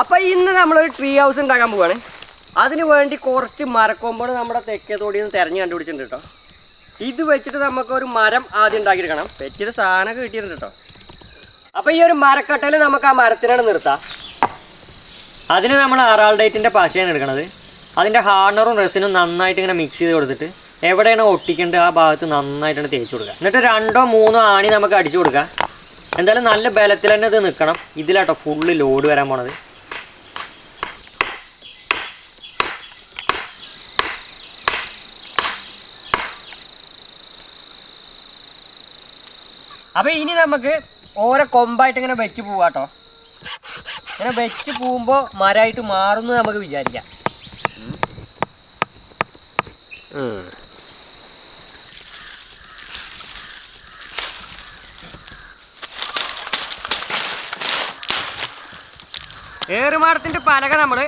അപ്പോൾ ഇന്ന് നമ്മളൊരു ട്രീ ഹൗസ് ഉണ്ടാക്കാൻ പോവാണ്. അതിന് വേണ്ടി കുറച്ച് മരക്കൊമ്പുകൾ നമ്മുടെ തെക്കേ തോടി നിന്ന് തിരഞ്ഞ് കണ്ടുപിടിച്ചിട്ടുണ്ട് കേട്ടോ. ഇത് വെച്ചിട്ട് നമുക്കൊരു മരം ആദ്യം ഉണ്ടാക്കിയെടുക്കണം. പറ്റിയൊരു സാധനമൊക്കെ കിട്ടിയിട്ടുണ്ട് കേട്ടോ. അപ്പോൾ ഈ ഒരു മരക്കട്ടയിൽ നമുക്ക് ആ മരത്തിനാണ് നിർത്താം. അതിന് നമ്മൾ ആറാൾഡേറ്റിന്റെ പശയാണ് എടുക്കണത്. അതിന്റെ ഹാർണറും റെസിനും നന്നായിട്ട് ഇങ്ങനെ മിക്സ് ചെയ്ത് കൊടുത്തിട്ട് എവിടെയാണ് ഒട്ടിക്കേണ്ടത് ആ ഭാഗത്ത് നന്നായിട്ടാണ് തേച്ച് കൊടുക്കുക. എന്നിട്ട് രണ്ടോ മൂന്നോ ആണി നമുക്ക് അടിച്ചു കൊടുക്കുക. എന്തായാലും നല്ല ബലത്തിൽ തന്നെ ഇത് നിൽക്കണം. ഇതിലാട്ടോ ഫുള്ള് ലോഡ് വരാൻ പോണത്. അപ്പോൾ ഇനി നമുക്ക് ഓരോ കൊമ്പായിട്ട് ഇങ്ങനെ വെച്ച് പോവാട്ടോ ഇങ്ങനെ വെച്ച് പോകുമ്പോൾ മരമായിട്ട് മാറുന്നു നമുക്ക് വിചാരിക്കാം. ഏറുമാടത്തിന്റെ പലക നമ്മൾ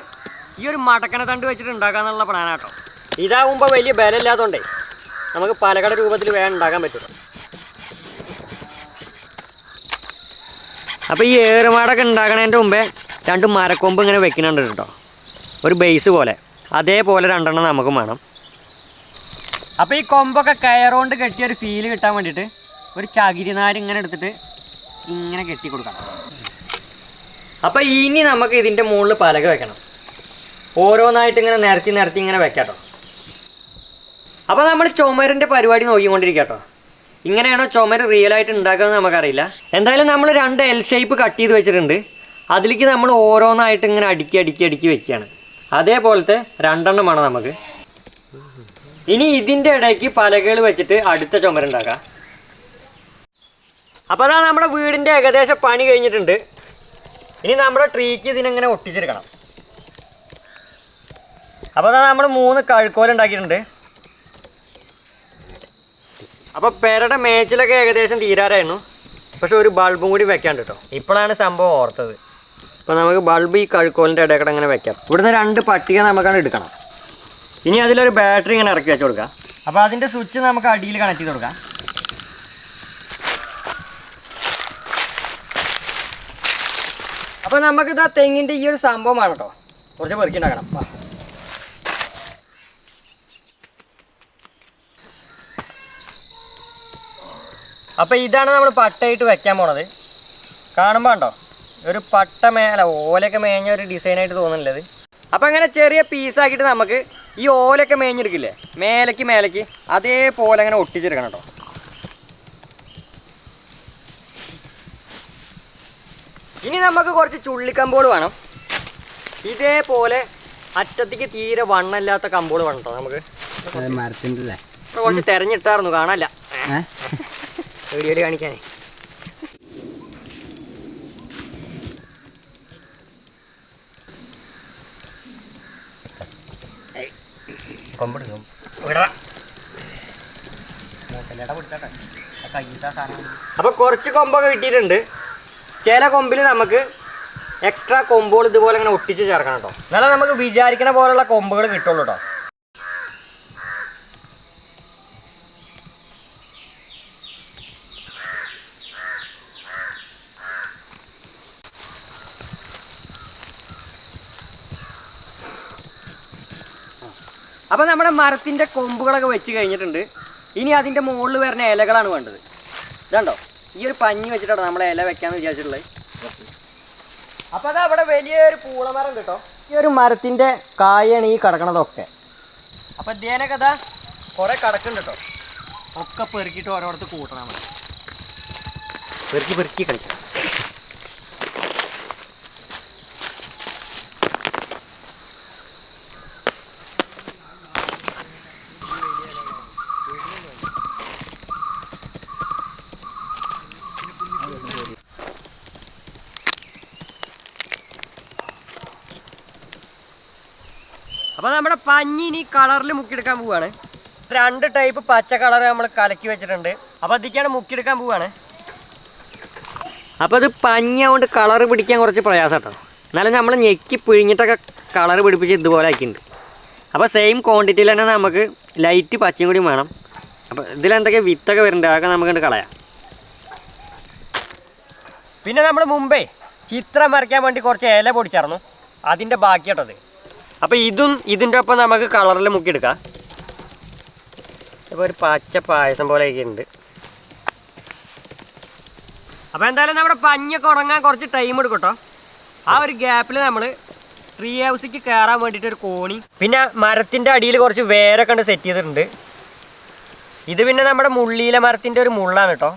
ഈ ഒരു മടക്കണ തണ്ട് വെച്ചിട്ട് ഉണ്ടാക്കാന്നുള്ള പ്ലാനാട്ടോ ഇതാവുമ്പോൾ വലിയ ബലമില്ലാത്തതുകൊണ്ടേ നമുക്ക് പലകട രൂപത്തിൽ വേണം ഉണ്ടാക്കാൻ പറ്റുള്ളൂ അപ്പോൾ ഈ ഏറുമാടൊക്കെ ഉണ്ടാക്കണതിന്റെ മുമ്പേ രണ്ട് മരക്കൊമ്പ് ഇങ്ങനെ വെക്കുന്നുണ്ട് കേട്ടോ. ഒരു ബേസ് പോലെ. അതേപോലെ രണ്ടെണ്ണം നമുക്കും വേണം. അപ്പോൾ ഈ കൊമ്പൊക്കെ കയറുകൊണ്ട് കെട്ടിയ ഒരു ഫീൽ കിട്ടാൻ വേണ്ടിയിട്ട് ഒരു ചകിരിനാര് ഇങ്ങനെ എടുത്തിട്ട് ഇങ്ങനെ കെട്ടി കൊടുക്കണം. അപ്പോൾ ഇനി നമുക്ക് ഇതിന്റെ മുകളിൽ പലക വെക്കണം. ഓരോന്നായിട്ട് ഇങ്ങനെ നിരത്തി നിരത്തി ഇങ്ങനെ വെക്കാം കേട്ടോ അപ്പോൾ നമ്മൾ ചുമരിന്റെ പരിപാടി നോക്കിക്കൊണ്ടിരിക്കട്ടോ. ഇങ്ങനെയാണോ ചുമര് റിയൽ ആയിട്ട് ഉണ്ടാക്കുന്നത് നമുക്കറിയില്ല. എന്തായാലും നമ്മൾ രണ്ട് എൽ ഷേപ്പ് കട്ട് ചെയ്ത് വെച്ചിട്ടുണ്ട്. അതിലേക്ക് നമ്മൾ ഓരോന്നായിട്ട് ഇങ്ങനെ അടുക്കി അടുക്കി അടുക്കി വെക്കുകയാണ്. അതേപോലത്തെ രണ്ടെണ്ണം വേണം നമുക്ക്. ഇനി ഇതിന്റെ ഇടയ്ക്ക് പലകകൾ വെച്ചിട്ട് അടുത്ത ചുമരുണ്ടാക്കാം അപ്പോൾ അതാണ് നമ്മുടെ വീടിന്റെ ഏകദേശം പണി കഴിഞ്ഞിട്ടുണ്ട്. ഇനി നമ്മുടെ ട്രീക്ക് ഇതിനെങ്ങനെ ഒട്ടിച്ചെടുക്കണം. അപ്പോൾ അതാ നമ്മൾ മൂന്ന് കഴുക്കോൽ ഉണ്ടാക്കിയിട്ടുണ്ട്. അപ്പോൾ പെരയുടെ മേച്ചിലൊക്കെ ഏകദേശം തീരാറായിരുന്നു. പക്ഷെ ഒരു ബൾബും കൂടി വെക്കാണ്ട് കേട്ടോ ഇപ്പോഴാണ് സംഭവം ഓർത്തത്. അപ്പോൾ നമുക്ക് ബൾബ് ഈ കഴുക്കോലിന്റെ കൂടെ അങ്ങനെ വെക്കാം. ഇവിടുന്ന് രണ്ട് പട്ടിക നമുക്കാണ് എടുക്കണം. ഇനി അതിലൊരു ബാറ്ററി ഇങ്ങനെ ഇറക്കി വെച്ച് കൊടുക്കാം. അപ്പോൾ അതിന്റെ സ്വിച്ച് നമുക്ക് അടിയിൽ കണക്ട് ചെയ്ത് കൊടുക്കാം. അപ്പോൾ നമുക്കിത് ആ തെങ്ങിന്റെ ഈ ഒരു സംഭവമാണ് കേട്ടോ കുറച്ച് പെറുക്കി ഉണ്ടാക്കണം. അപ്പോൾ ഇതാണ് നമ്മൾ പട്ടയിട്ട് വെക്കാൻ പോണത്. കാണുമ്പോൾ ഉണ്ടോ ഒരു പട്ട മേല ഓലൊക്കെ മേഞ്ഞ ഒരു ഡിസൈൻ ആയിട്ട് തോന്നുന്നില്ലത് അപ്പോൾ അങ്ങനെ ചെറിയ പീസ് ആക്കിയിട്ട് നമുക്ക് ഈ ഓലൊക്കെ മേഞ്ഞെടുക്കില്ലേ? മേലേക്ക് മേലേക്ക് അതേപോലെ അങ്ങനെ ഒട്ടിച്ചെടുക്കണം കേട്ടോ. ഇനി നമുക്ക് കുറച്ച് ചുള്ളിക്കമ്പോൾ വേണം. ഇതേപോലെ അറ്റത്തേക്ക് തീരെ വണ്ണമില്ലാത്ത കമ്പോൾ വേണം കേട്ടോ നമുക്ക്. കുറച്ച് തെരഞ്ഞിട്ടായിരുന്നു കാണാല്ല ഏ? വീഡിയോയിൽ കാണിക്കാനേ. അപ്പൊ കുറച്ച് കൊമ്പൊക്കെ കിട്ടിയിട്ടുണ്ട്. ചില കൊമ്പിൽ നമുക്ക് എക്സ്ട്രാ കൊമ്പുകൾ ഇതുപോലെ ഇങ്ങനെ ഒട്ടിച്ച് ചേർക്കണം കേട്ടോ. എന്നാലേ നമുക്ക് വിചാരിക്കണ പോലുള്ള കൊമ്പുകൾ കിട്ടുള്ളൂ കേട്ടോ. അപ്പോൾ നമ്മുടെ മരത്തിന്റെ കൊമ്പുകളൊക്കെ വെച്ച് കഴിഞ്ഞിട്ടുണ്ട്. ഇനി അതിന്റെ മുകളിൽ വരുന്ന ഇലകളാണ് വേണ്ടത്. ഇതുണ്ടോ? ഈ ഒരു പഞ്ഞി വെച്ചിട്ടാണ് നമ്മളെ ഇല വെക്കാന്ന് വിചാരിച്ചിട്ടുള്ളത്. അപ്പോൾ അത് അവിടെ വലിയൊരു പൂളമരം കേട്ടോ. ഈ ഒരു മരത്തിന്റെ കായാണ് ഈ കിടക്കണതൊക്കെ. അപ്പോൾ ഇതേനൊക്കെ അതാ കുറേ കിടക്കുന്നുണ്ട് കേട്ടോ. ഒക്കെ പെറുക്കിയിട്ട് ഓരോടത്ത് കൂട്ടണം പെറുക്കി പെറുക്കി കളിക്കണം. അപ്പോൾ നമ്മുടെ പഞ്ഞി ഇനി കളറിൽ മുക്കിയെടുക്കാൻ പോവാണ്. രണ്ട് ടൈപ്പ് പച്ച കളർ നമ്മൾ കലക്കി വെച്ചിട്ടുണ്ട്. അപ്പോൾ അതിക്കാണ് മുക്കിയെടുക്കാൻ പോവാണ്. അപ്പോൾ അത് പഞ്ഞി കൊണ്ട് കളർ പിടിക്കാൻ കുറച്ച് പ്രയാസം കേട്ടോ എന്നാലും നമ്മൾ ഞെക്കി പിഴിഞ്ഞിട്ടൊക്കെ കളർ പിടിപ്പിച്ച് ഇതുപോലെ ആക്കിയിട്ടുണ്ട്. അപ്പോൾ സെയിം ക്വാണ്ടിറ്റിയിൽ തന്നെ നമുക്ക് ലൈറ്റ് പച്ചയും കൂടി വേണം. അപ്പോൾ ഇതിലെന്തൊക്കെ വിത്തൊക്കെ വരുന്നുണ്ട് അതൊക്കെ നമുക്ക് കളയാം. പിന്നെ നമ്മൾ മുമ്പേ ചിത്രം വരയ്ക്കാൻ വേണ്ടി കുറച്ച് ഇല പൊടിച്ചായിരുന്നു അതിന്റെ ബാക്കിയാട്ടത് അപ്പോൾ ഇതും ഇതിന്റെ ഒപ്പം നമുക്ക് കളറിൽ മുക്കിയെടുക്കാം ഇപ്പൊ ഒരു പച്ച പായസം പോലെ ഉണ്ട് അപ്പോൾ എന്തായാലും നമ്മുടെ പഞ്ഞൊക്കെ ഉണങ്ങാൻ കുറച്ച് ടൈം എടുക്കട്ടോ കേട്ടോ. ആ ഒരു ഗ്യാപ്പിൽ നമ്മൾ ട്രീ ഹൗസിക്ക് കയറാൻ വേണ്ടിയിട്ട് ഒരു കോണി പിന്നെ മരത്തിന്റെ അടിയിൽ കുറച്ച് വേരൊക്കെ ഉണ്ട് സെറ്റ് ചെയ്തിട്ടുണ്ട്. ഇത് പിന്നെ നമ്മുടെ മുള്ളിയില മരത്തിന്റെ ഒരു മുള്ളാണ് കേട്ടോ.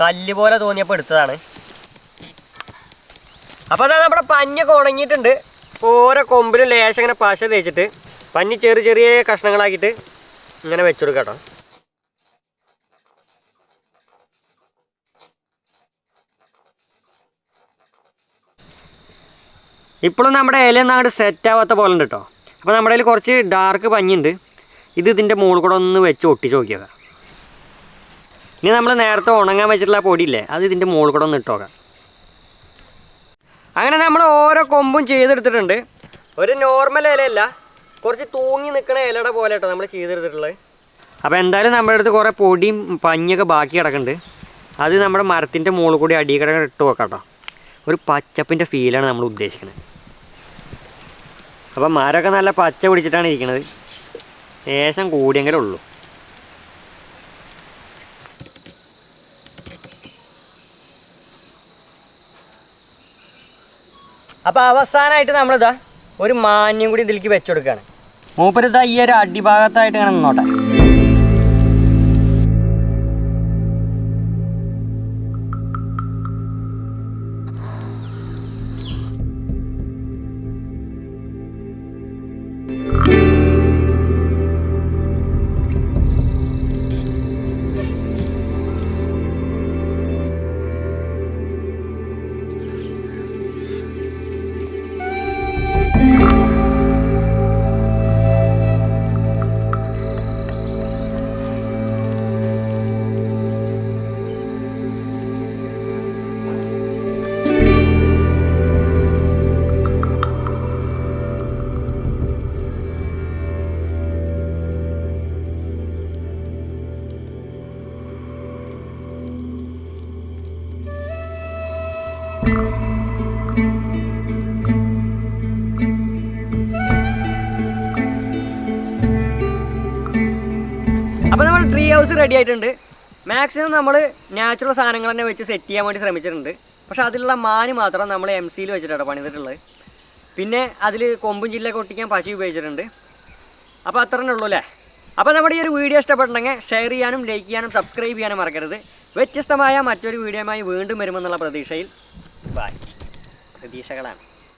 കല്ല് പോലെ തോന്നിയപ്പോൾ എടുത്തതാണ്. അപ്പോൾ അതാ നമ്മുടെ പഞ്ഞൊക്കെ ഉണങ്ങിയിട്ടുണ്ട്. ഓരോ കൊമ്പിലും ലേശം ഇങ്ങനെ പശ തേച്ചിട്ട് പഞ്ഞി ചെറിയ ചെറിയ കഷ്ണങ്ങളാക്കിയിട്ട് ഇങ്ങനെ വെച്ചെടുക്കാം കേട്ടോ. ഇപ്പോഴും നമ്മുടെ ഇലയൊന്നും അങ്ങോട്ട് സെറ്റ് ആവാത്ത പോലെ ഉണ്ട് കേട്ടോ. അപ്പോൾ നമ്മുടെ കയ്യിൽ കുറച്ച് ഡാർക്ക് പഞ്ഞിണ്ട് ഇത് ഇതിന്റെ മുകളിൽ കൂടെ ഒന്ന് വെച്ച് ഒട്ടിച്ച് നോക്കിയേക്കാം. ഇനി നമ്മൾ നേരത്തെ ഉണങ്ങാൻ വെച്ചിട്ടുള്ള പൊടിയില്ലേ അത് ഇതിന്റെ മുകളിൽ കൂടെ ഒന്ന് ഇട്ടോക്കാം അങ്ങനെ നമ്മൾ ഓരോ കൊമ്പും ചെയ്തെടുത്തിട്ടുണ്ട്. ഒരു നോർമൽ ഇലയല്ല കുറച്ച് തൂങ്ങി നിൽക്കുന്ന ഇലയുടെ പോലെ കേട്ടോ നമ്മൾ ചെയ്തെടുത്തിട്ടുള്ളത്. അപ്പോൾ എന്തായാലും നമ്മുടെ അടുത്ത് കുറേ പൊടിയും പഞ്ഞൊക്കെ ബാക്കി കിടക്കുന്നുണ്ട്. അത് നമ്മുടെ മരത്തിന്റെ മുകളിൽ കൂടി അടി കിടക്കാൻ ഇട്ട് വെക്കാം കേട്ടോ ഒരു പച്ചപ്പിന്റെ ഫീലാണ് നമ്മൾ ഉദ്ദേശിക്കുന്നത് അപ്പം മരമൊക്കെ നല്ല പച്ച പിടിച്ചിട്ടാണ് ഇരിക്കുന്നത് ലേശം കൂടിയെങ്കിലേ ഉള്ളൂ. അപ്പോൾ അവസാനമായിട്ട് നമ്മളിതാ ഒരു മാന്യം കൂടി ഇതിലേക്ക് വെച്ചുകൊടുക്കുകയാണ് മൂപ്പരിതാ ഈ ഒരു അടിഭാഗത്തായിട്ട് ഇങ്ങനെ നിന്നോട്ടെ. ഹൗസ് റെഡി ആയിട്ടുണ്ട്. മാക്സിമം നമ്മൾ നാച്ചുറൽ സാധനങ്ങൾ തന്നെ വെച്ച് സെറ്റ് ചെയ്യാൻ വേണ്ടി ശ്രമിച്ചിട്ടുണ്ട്. പക്ഷെ അതിലുള്ള മാന് മാത്രം നമ്മൾ എം സിയിൽ വെച്ചിട്ടാണ് പണിതിട്ടുള്ളത്. പിന്നെ അതിൽ കൊമ്പും ജില്ലയൊക്കെ ഒട്ടിക്കാൻ പശു ഉപയോഗിച്ചിട്ടുണ്ട്. അപ്പോൾ അത്ര ഉള്ളൂ അല്ലേ? അപ്പോൾ നമ്മുടെ ഈ ഒരു വീഡിയോ ഇഷ്ടപ്പെട്ടുണ്ടെങ്കിൽ ഷെയർ ചെയ്യാനും ലൈക്ക് ചെയ്യാനും സബ്സ്ക്രൈബ് ചെയ്യാനും മറക്കരുത്. വ്യത്യസ്തമായ മറ്റൊരു വീഡിയോയുമായി വീണ്ടും വരുമെന്നുള്ള പ്രതീക്ഷയിൽ. ബൈ പ്രതീക്ഷകളാണ്.